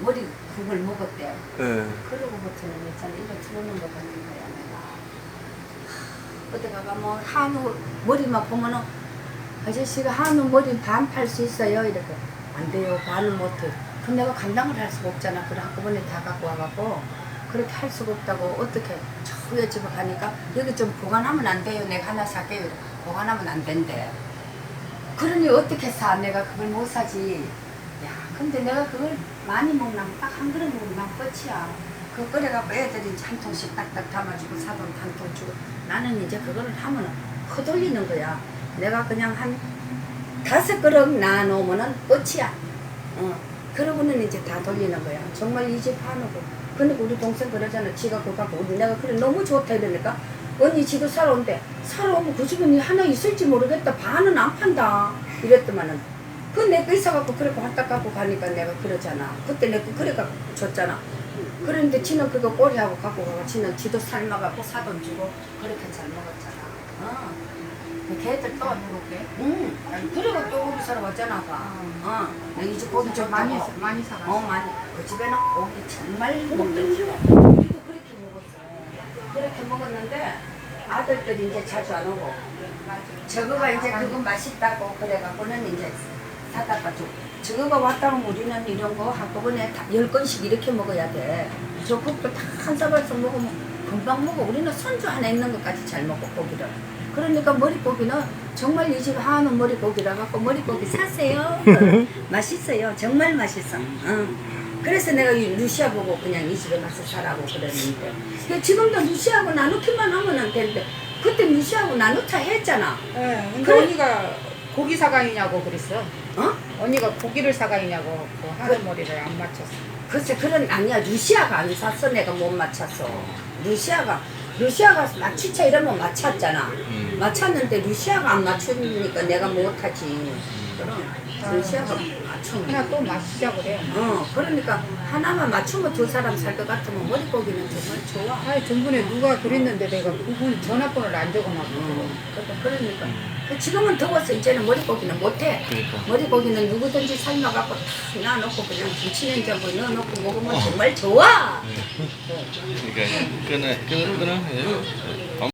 머리 국을 먹었대. 예. 그러고부터는 있잖아 이거 들어오는 것 같은 거야 내가. 어디 가가 뭐 한우 머리만 보면은 아저씨가 한우 머리 반 팔 수 있어요 이렇게 안 돼요 반은 못해. 그럼 내가 감당을 할 수가 없잖아. 그래 한꺼번에 다 갖고 와갖고 그렇게 할 수가 없다고 어떻게 저기 집에 가니까 여기 좀 보관하면 안 돼요. 내가 하나 살게요. 이래. 보관하면 안 된대. 그러니 어떻게 사? 내가 그걸 못 사지. 야, 근데 내가 그걸 많이 먹나 딱한 그릇 먹으면 끝이야. 그거 끓여갖고 애들이 한 통씩 딱딱 담아주고 사돈 한 통 주고 나는 이제 그거를 하면 허돌리는 거야. 내가 그냥 한 다섯 그릇 놔놓으면은 끝이야. 어. 그러고는 이제 다 돌리는 거야. 정말 이 집 하는거. 근데 우리 동생 그러잖아. 지가 그거 갖고 우리 내가 그래 너무 좋다 이러니까 언니 지도 살아온대. 살아오면 그니 하나 있을지 모르겠다. 반은 안 판다. 이랬더만은 그 내거 있어갖고 그렇게 왔다 갖고 가니까 내가 그러잖아. 그때 내 거 그래갖고 줬잖아. 그런데 지는 그거 꼬리하고 갖고 가고 지는 지도 삶아갖고 사돈 주고 그렇게 잘 먹었잖아. 어. 그 걔들 또 그렇게 응. 그리고 또 우리 사러 왔잖아, 봐. 어. 내가 이제 고기 좀 많이 먹어. 많이 사가. 어, 많이. 그 집에는 고기 정말 먹더니 우리도 그렇게 먹었어. 그렇게 먹었는데 아들들이 이제 자주 안 오고 저거가 이제 그거 맛있다고 그래갖고는 이제 사다가 줘. 저거가 왔다고 우리는 이런 거 한꺼번에 다열 건씩 이렇게 먹어야 돼. 저 국도 다한 사발씩 먹으면 금방 먹어. 우리는 손주 안에 있는 것까지 잘 먹고 고기를. 그러니까 머릿고기는 정말 이 집 하는 머릿고기라 갖고 머릿고기 사세요. 맛있어요. 정말 맛있어. 응. 그래서 내가 이 루시아 보고 그냥 이 집에 가서 사라고 그랬는데 그 지금도 루시아하고 나누기만 하면 되는데 그때 루시아하고 나누자 했잖아. 네, 근데 그래. 언니가 고기 사가이냐고 그랬어. 어? 언니가 고기를 사가이냐고 그 머리를 안 맞췄어. 글쎄 그런 아니야 루시아가 안 샀어 내가 못 맞췄어 루시아가 루시아가 맞추자 이러면 맞췄잖아 음. 맞췄는데 루시아가 안 맞추니까 내가 못하지 그럼 루시아가 맞추면 하나 또 마시자 그래. 어 그러니까 하나만 맞추면 두 사람 살 것 같으면 머릿고기는 정말 좋아 아니 전번에 누가 그랬는데 내가 그분 전화번호를 안 적어놨고. 어, 그러니까 그러니까 그 지금은 더워서 이제는 머릿고기는 못해 그러니까. 머릿고기는 누구든지 삶아갖고 다 놔놓고 그냥 김치냉장고에 넣어놓고 먹으면 정말 좋아 그러니까 끊어 끊어 끊어. 예.